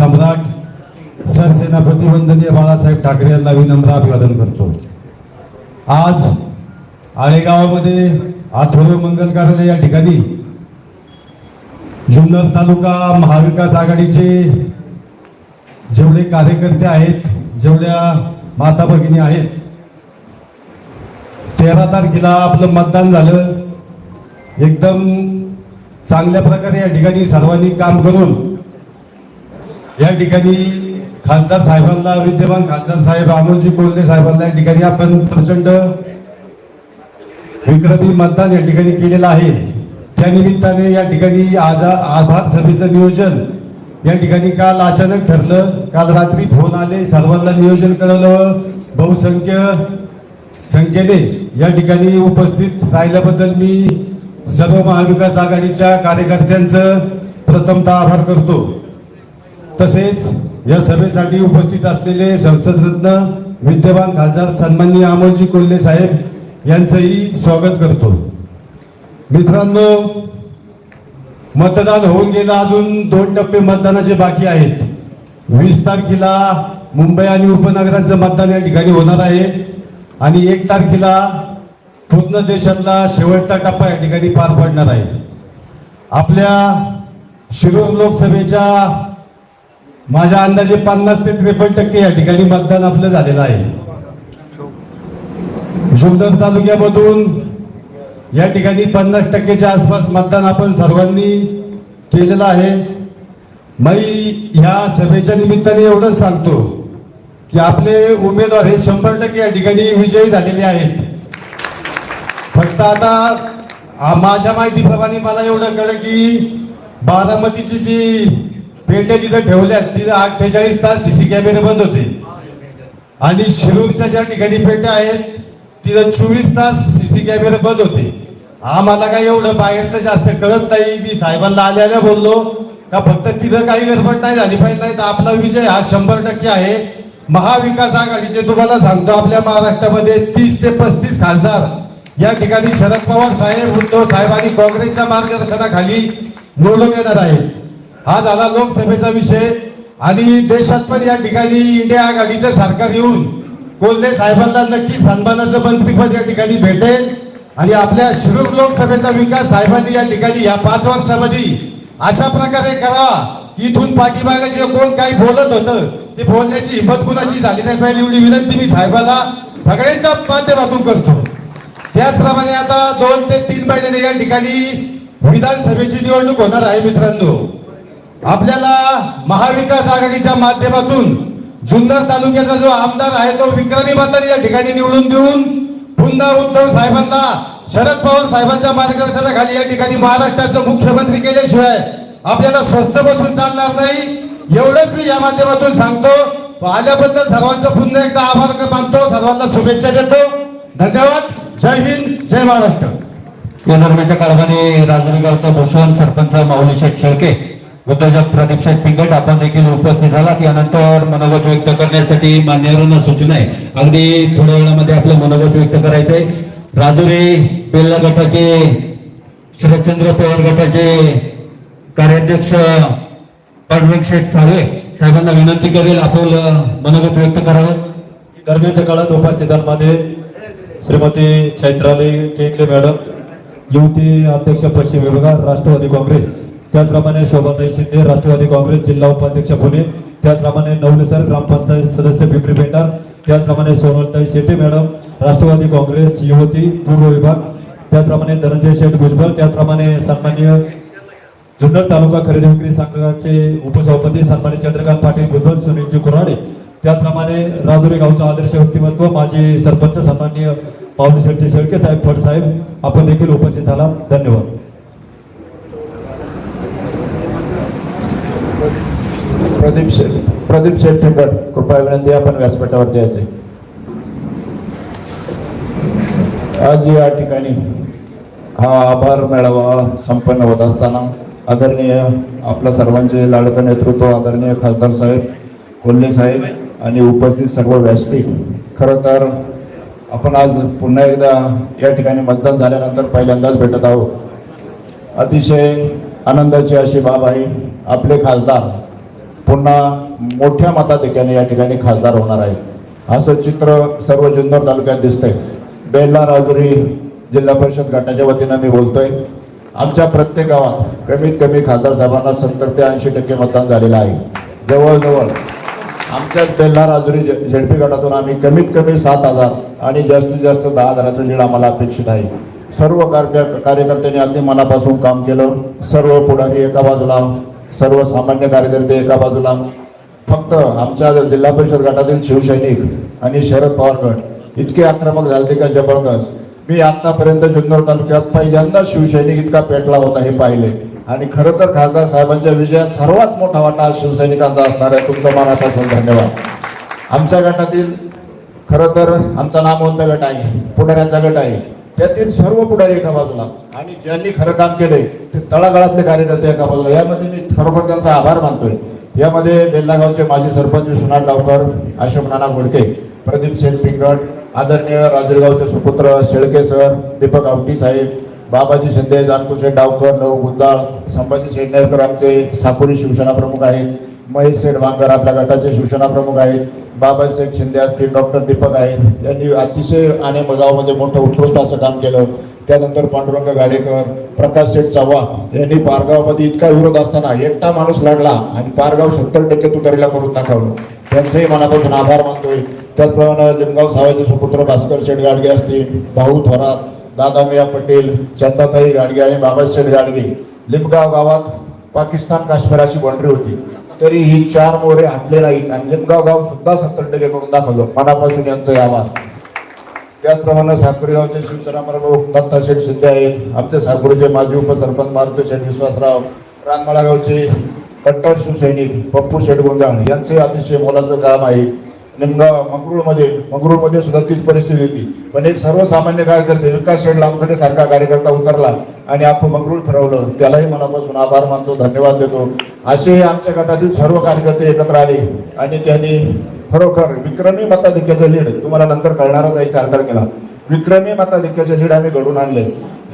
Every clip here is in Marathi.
सम्राट सरसेनापती वंदनीय बाळासाहेब ठाकरे यांना विनम्र अभिवादन करतो. आज आळेगावामध्ये आथोर मंगल कार्यालय या ठिकाणी जुन्नर तालुका महाविकास आघाडीचे जेवढे कार्यकर्ते आहेत जेवढ्या माता भगिनी आहेत तेरा तारखेला आपलं मतदान झालं. एकदम चांगल्या प्रकारे या ठिकाणी सर्वांनी काम करून या ठिकाणी खासदार साहेबांना विद्यमान खासदार साहेब अमोलजी कोल्हे साहेबांना या ठिकाणी आपण प्रचंड विक्रमी मतदान या ठिकाणी केलेलं आहे. त्या निमित्ताने या ठिकाणी आज आभार सभेचं नियोजन या ठिकाणी काल अचानक ठरलं. काल रात्री फोन आले सर्वांना नियोजन कळलं. बहुसंख्य संख्येने या ठिकाणी उपस्थित राहिल्याबद्दल मी सर्व महाविकास आघाडीच्या कार्यकर्त्यांचं प्रथमतः आभार करतो. तसेच या सभेसाठी उपस्थित असलेले संसदरत्न विद्यमान खासदार सन्माननीय अमोलजी कोल्हे साहेब यांचंही स्वागत करतो. मित्रांनो मतदान होऊन गेलं. अजून दोन टप्पे मतदानाचे बाकी आहेत. वीस तारखेला मुंबई आणि उपनगरांचं मतदान या ठिकाणी होणार आहे. आणि एक तारखेला पूर्ण देशातला शेवटचा टप्पा या ठिकाणी पार पडणार आहे. आपल्या शिरूर लोकसभेच्या माझ्या अंदाजे पन्नास ते त्रेपन्न टक्के या ठिकाणी मतदान आपलं झालेलं आहे. जुन्नर तालुक्यामधून या ठिकाणी पन्नास टक्केच्या आसपास मतदान आपण सर्वांनी केलेलं आहे. मी ह्या सभेच्या निमित्ताने एवढंच सांगतो की आपले उमेदवार हे शंभर टक्के या ठिकाणी विजयी झालेले आहेत. फक्त आता माझ्या माहितीप्रमाणे मला एवढं कळलं की बारामतीची जी पेट्या जिथं ठेवल्यात तिथं अठ्ठेचाळीस तास सी सी कॅमेरे बंद होते. आणि शिरूरच्या ज्या ठिकाणी पेट्या आहेत तिथं चोवीस तास सी सी कॅमेरे बंद होते. आम्हाला काही एवढं बाहेरचं जास्त कळत नाही. मी साहेबांना आल्याने बोललो का फक्त तिथं काही गडबड नाही झाली पाहिजे नाही तर आपला विजय हा शंभर टक्के आहे. महाविकास आघाडीचे तुम्हाला सांगतो आपल्या महाराष्ट्रामध्ये तीस ते पस्तीस खासदार या ठिकाणी शरद पवार साहेब उद्धव साहेब आणि काँग्रेसच्या मार्गदर्शनाखाली निवडून येणार आहेत. हा झाला लोकसभेचा विषय. आणि देशात पण या ठिकाणी इंडिया आघाडीचं सरकार येऊन कोल्हे साहेबांना नक्की सन्मानाचं मंत्रीपद या ठिकाणी भेटेल. आणि आपल्या शिरूर लोकसभेचा विकास साहेबांनी या ठिकाणी या पाच वर्षामध्ये अशा प्रकारे करा इथून पाठीमागे जे कोण काही बोलत होतं ते बोलण्याची हिंमत कुणाची झाली नाही पाहिजे एवढी विनंती मी साहेबाला सगळ्यांच्या माध्यमातून करतो. त्याचप्रमाणे आता दोन ते तीन महिन्याने या ठिकाणी विधानसभेची निवडणूक होणार आहे मित्रांनो. आपल्याला महाविकास आघाडीच्या माध्यमातून जुन्नर तालुक्याचा जो आमदार आहे तो विक्रमी मताने या ठिकाणी निवडून देऊन पुन्हा उद्धव साहेबांना शरद पवार साहेबांच्या मार्गदर्शनाखाली या ठिकाणी महाराष्ट्राचं मुख्यमंत्री केल्याशिवाय आपल्याला स्वस्त बसून चालणार नाही. एवढंच मी या माध्यमातून सांगतो. आल्याबद्दल सर्वांचं पुन्हा एकदा आभार मानतो. सर्वांना शुभेच्छा देतो. धन्यवाद. जय हिंद. जय महाराष्ट्र. या दरम्यानच्या कारभारी राजनी भूषण सरपंच माऊली शेठ शेळके उद्योजक प्रदीप शेठ पिंगट आपण देखील उपस्थित झाला त्यानंतर मनोगत व्यक्त करण्यासाठी मान्यवरांना सूचना आहे. अगदी थोड्या वेळामध्ये आपलं मनोगत व्यक्त करायचंय. राजुरी बेल्ला गटाचे शरदचंद्र पवार गटाचे कार्याध्यक्ष पांडुरंग शेठ सावे साहेबांना विनंती करेल आपलं मनोगत व्यक्त करावं. दरम्यानच्या काळात उपस्थितांमध्ये श्रीमती चैत्राली केकले मॅडम युवती अध्यक्ष पश्चिम विभाग राष्ट्रवादी काँग्रेस त्याचप्रमाणे शोभाताई शिंदे राष्ट्रवादी काँग्रेस जिल्हा उपाध्यक्ष पुणे त्याचप्रमाणे नवलेसर ग्रामपंचायत सदस्य पिंपरी पेंडार त्याचप्रमाणे सोनलताई शेट्टी मॅडम राष्ट्रवादी काँग्रेस युवती पूर्व विभाग त्याचप्रमाणे धनंजय शेठ भुजबळ त्याचप्रमाणे सन्मान्य जुन्नर तालुका खरेदी विक्री संघाचे उपसभापती सन्मान्य चंद्रकांत पाटील भुजबळ सुनीलजी कुराडे त्याचप्रमाणे राजुरी गावचं आदर्श व्यक्तिमत्व माजी सरपंच सन्मान्य पावली शेठचे शेळके साहेब फडसाहेब आपण देखील उपस्थित झाला धन्यवाद. प्रदीप शेठ प्रदीप शेठ ठेंगड कृपया विनंती आपण व्यासपीठावरती यायचे आज या ठिकाणी हा आभार मेळावा संपन्न होत असताना आदरणीय आपल्या सर्वांचे लाडकं नेतृत्व आदरणीय खासदार साहेब कोल्हे साहेब आणि उपस्थित सर्व व्यासपीठ. खरं तर आपण आज पुन्हा एकदा या ठिकाणी मतदान झाल्यानंतर पहिल्यांदाच भेटत आहोत. अतिशय आनंदाची अशी बाब आहे. आपले खासदार पुन्हा मोठ्या मताधिक्याने या ठिकाणी खासदार होणार आहेत. असं चित्र सर्व जुन्नर तालुक्यात दिसतंय. बेल्ला राजुरी जिल्हा परिषद गटाच्या वतीनं मी बोलतोय. आमच्या प्रत्येक गावात कमीत कमी खासदार साहेबांना सत्तर ते ऐंशी टक्के मतदान झालेलं आहे. जवळजवळ आमच्याच बेल्ला राजुरी झेडपी गटातून आम्ही कमीत कमी सात हजार आणि जास्तीत जास्त दहा हजाराचं लीड आम्हाला अपेक्षित आहे. सर्व कार्य कार्यकर्त्यांनी अगदी मनापासून काम केलं. सर्व पुढारी एका बाजूला सर्वसामान्य कार्यकर्ते एका बाजूला फक्त आमच्या जिल्हा परिषद गटातील शिवसैनिक आणि शरद पवार गट. इतके आक्रमक झाले का जबरदस्त? मी आतापर्यंत जुन्नर तालुक्यात पहिल्यांदा शिवसैनिक इतका पेटला होता हे पाहिले. आणि खरं तर खासदार साहेबांच्या विजयात सर्वात मोठा वाटा शिवसैनिकांचा असणार आहे. तुमचं मनापासून धन्यवाद. आमच्या गटातील खरं तर आमचा नामवंत गट आहे पुढाऱ्यांचा गट आहे. त्यातील सर्व पुढारी एका बाजूला. आणि ज्यांनी खरं काम केलंय ते तळागाळातले कार्यकर्ते एका बाजूला. यामध्ये मी खरोखर त्यांचा आभार मानतोय. यामध्ये बेल्लागावचे माजी सरपंच विश्वनाथ डावकर अशोक नाना घोडके प्रदीप शेठ पिंगट आदरणीय राजूरगावचे सुपुत्र शेळके सर दीपक आवटी साहेब बाबाजी शिंदे जानकुशेठ डावकर नऊ गुंजाळ संभाजी शेडनेरकर आमचे साकुरी शिवसेना प्रमुख आहेत. महेश सेठ वांगर आपल्या गटाचे शिवसेना प्रमुख आहेत. बाबासाहेब शिंदे असतील डॉक्टर दीपक आहेत. यांनी अतिशय आणि मगावमध्ये मोठं उत्कृष्ट असं काम केलं. त्यानंतर पांडुरंग गाडेकर प्रकाश शेठ चव्हा यांनी पारगावमध्ये इतका विरोध असताना एकटा माणूस लढला आणि पारगाव सत्तर टक्के तुतारीला करून दाखवलं. त्यांचंही मनापासून आभार मानतोय. त्याचप्रमाणे लिमगाव साहेबाचे सुपुत्र भास्कर शेठ गाडगे असतील भाऊ थोरात दादा मिया पटेल चंदाताई गाडगे आणि बाबासाहेब गाडगे. लिमगाव गावात पाकिस्तान काश्मीर अशी होती. तरी ही चार मोरे हटले नाहीत. आणि लिमगाव गाव सुद्धा सत्तर टक्के करून दाखवलं. मनापासून यांचं आभार त्याचप्रमाणे साखरेगावचे गावचे शिवसेना प्रमुख दत्ता शेठ सिद्धे आहेत. आमचे साखरेचे माजी उपसरपंच मारुती शेठ विश्वासराव रानमाळा गावचे कट्टर शिवसैनिक पप्पू शेठ गोंजाळ यांचे अतिशय मोलाचं काम आहे. निमगाव मंगरुळमध्ये मंगरुळमध्ये सुद्धा तीच परिस्थिती होती. पण एक सर्वसामान्य कार्यकर्ते विकास शेड लांबखडे सारखा कार्यकर्ता उतरला आणि आपण मंगरुळ फिरवलं. त्यालाही मनापासून आभार मानतो धन्यवाद देतो. असे आमच्या गटातील सर्व कार्यकर्ते एकत्र आले आणि त्यांनी खरोखर विक्रमी मताधिक्याचं लीड तुम्हाला नंतर कळणारच आहे चार तारखेला. विक्रमी मताधिक्याचं लीड आम्ही घडून आणले.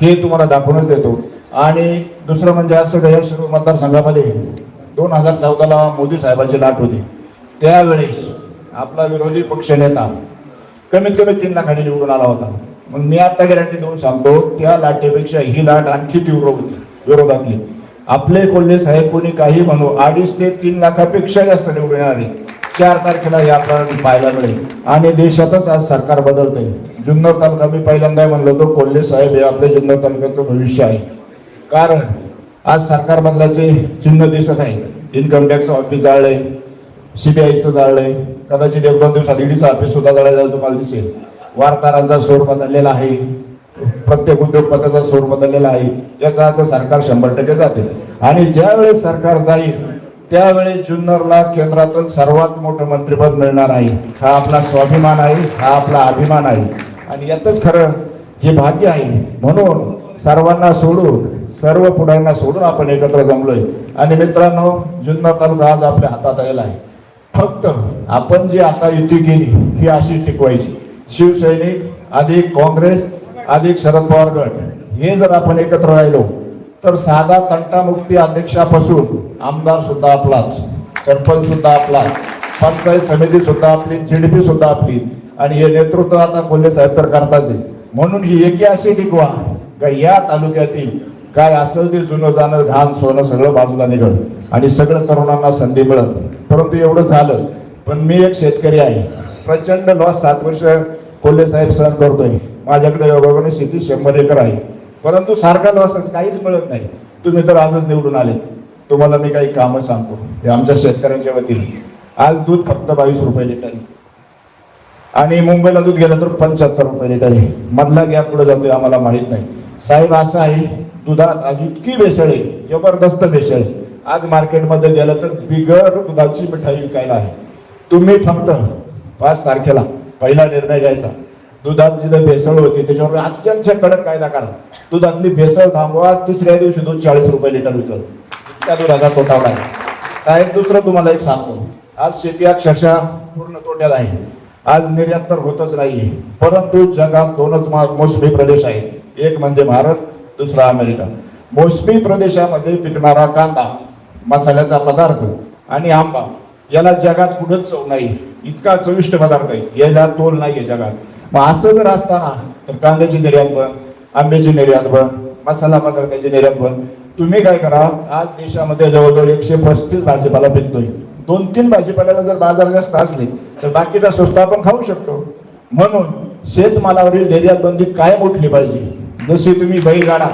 हे तुम्हाला दाखवूनच देतो. आणि दुसरं म्हणजे असं का या शिरूर मतदारसंघामध्ये दोन हजार चौदाला मोदी साहेबांची लाट होती. त्यावेळेस आपला विरोधी पक्ष नेता कमीत कमी तीन लाखाने निवडून आला होता. मग मी आता गॅरंटी देऊन सांगतो त्या लाटेपेक्षा ही लाट आणखी तीव्र होती विरोधातली. आपले कोल्हे साहेब कोणी काही म्हणू अडीच ते तीन लाखापेक्षा जास्त निवडून येणारे. चार तारखेला हे आपल्याला पाहायला मिळेल. आणि देशातच आज सरकार बदलते जुन्नर तालुका मी पहिल्यांदा म्हणलो होतो कोल्हे साहेब हे आपल्या जुन्नर तालुक्याचं भविष्य आहे. कारण आज सरकार बदलाचे चिन्ह दिसत आहे. इन्कम टॅक्स ऑफिस जाळलंय. सीबीआयचं जाळलंय. कदाचित एक दोन दिवसात ईडीचा ऑफिस सुद्धा जाळलं तुम्हाला दिसेल. वार्ताहरांचा सूर बदललेला आहे. प्रत्येक उद्योगपतीचा सूर बदललेला आहे. याचा अर्थ सरकार शंभर टक्के जाते. आणि ज्यावेळेस सरकार जाईल त्यावेळेस जुन्नरला केंद्रातून सर्वात मोठं मंत्रिपद मिळणार आहे. हा आपला स्वाभिमान आहे हा आपला अभिमान आहे. आणि यातच खरं हे भाग्य आहे. म्हणून सर्वांना सोडून सर्व पुढाऱ्यांना सोडून आपण एकत्र जमलोय. आणि मित्रांनो जुन्नर तालुका आज आपल्या हातात आलेला आहे. फक्त आपण जी आता युती केली ही अशीच टिकवायची. शिवसैनिक अधिक काँग्रेस अधिक शरद पवार गट हे जर आपण एकत्र राहिलो तर साधा तंटामुक्ती अध्यक्षापासून आमदार सुद्धा आपलाच सरपंच सुद्धा आपलाच पंचायत समिती सुद्धा आपली जीडीपी सुद्धा आपली आणि हे नेतृत्व आता कोल्हे साहेब तर करताच आहे म्हणून ही एकी अशी टिकवा का या तालुक्यातील काय असेल ते जुनं जाणं घाण सोनं सगळं बाजूला निघल. आणि सगळं तरुणांना संधी मिळत परंतु एवढं झालं पण मी एक शेतकरी आहे. प्रचंड लॉस सात वर्ष कोल्हे साहेब सहन करतोय. माझ्याकडे योगाने शेती शंभर एकर आहे. परंतु सारखा लॉस काहीच मिळत नाही. तुम्ही तर आजच निवडून आले. तुम्हाला मी काही कामं सांगतो. हे आमच्या शेतकऱ्यांच्या वतीने. आज दूध फक्त बावीस रुपये लिटर आहे. आणि मुंबईला दूध गेलं तर पंच्याहत्तर रुपये लिटर आहे. मधला गॅप पुढे जातोय आम्हाला माहीत नाही. साहेब असं आहे दुधात आज इतकी भेसळ आहे. जबरदस्त भेसळ आहे. आज मार्केटमध्ये गेलं तर बिगर दुधाची मिठाई विकायला आहे. तुम्ही फक्त पाच तारखेला पहिला निर्णय घ्यायचा. दुधात जिथं भेसळ होती त्याच्यावर अत्यंत कडक कायदा करा. दुधातली भेसळ थांबवा तिसऱ्या दिवशी दूध चाळीस रुपये लिटर विकल. त्या दुधाचा तोटावला आहे साहेब दुसरं तुम्हाला एक सांगतो. आज शेती अक्षरशः पूर्ण तोट्यात आहे. आज निर्यात तर होतच नाही परंतु जगात दोनच मोसमी प्रदेश आहेत. एक म्हणजे भारत दुसरा अमेरिका. मोसमी प्रदेशामध्ये पिकणारा कांदा मसाल्याचा पदार्थ आणि आंबा याला जगात कुठंच चव नाही. इतका चविष्ट पदार्थ आहे. याला तोल नाही आहे जगात. मग असं जर असताना तर कांद्याची निर्यात बंद आंब्याची निर्यात बंद मसाला पदार्थाची निर्यात बंद. तुम्ही काय करा आज देशामध्ये जवळजवळ एकशे पस्तीस भाजीपाला पिकतोय. दोन तीन भाजीपाल्याला जर बाजार जास्त असले तर बाकीचा स्वस्त आपण खाऊ शकतो. म्हणून शेतमालावरील निर्यात बंदी कायम उठली पाहिजे. जशी तुम्ही बैलगाडा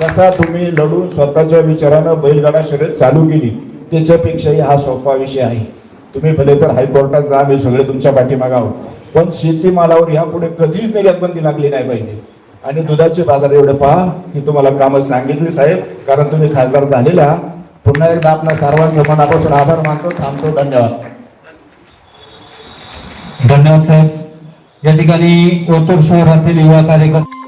जसा तुम्ही लढून स्वतःच्या विचारानं बैलगाडा शर्यत चालू केली त्याच्यापेक्षाही हा सोपा विषय आहे. तुम्ही भले तर हायकोर्टात जा मी सगळे तुमच्या पाठीमागे पण शेतीमालावर यापुढे कधीच निर्यात बंदी लागली नाही पाहिजे. आणि दुधाचे बाजार एवढे पहा ही तुम्हाला कामं सांगितली साहेब. कारण तुम्ही खासदार झालेला पुन्हा एकदा आपल्या सर्वांचं मनापासून आभार मानतो. थांबतो. धन्यवाद. धन्यवाद साहेब. या ठिकाणी ओतूर शहरातील युवा कार्यकर्ते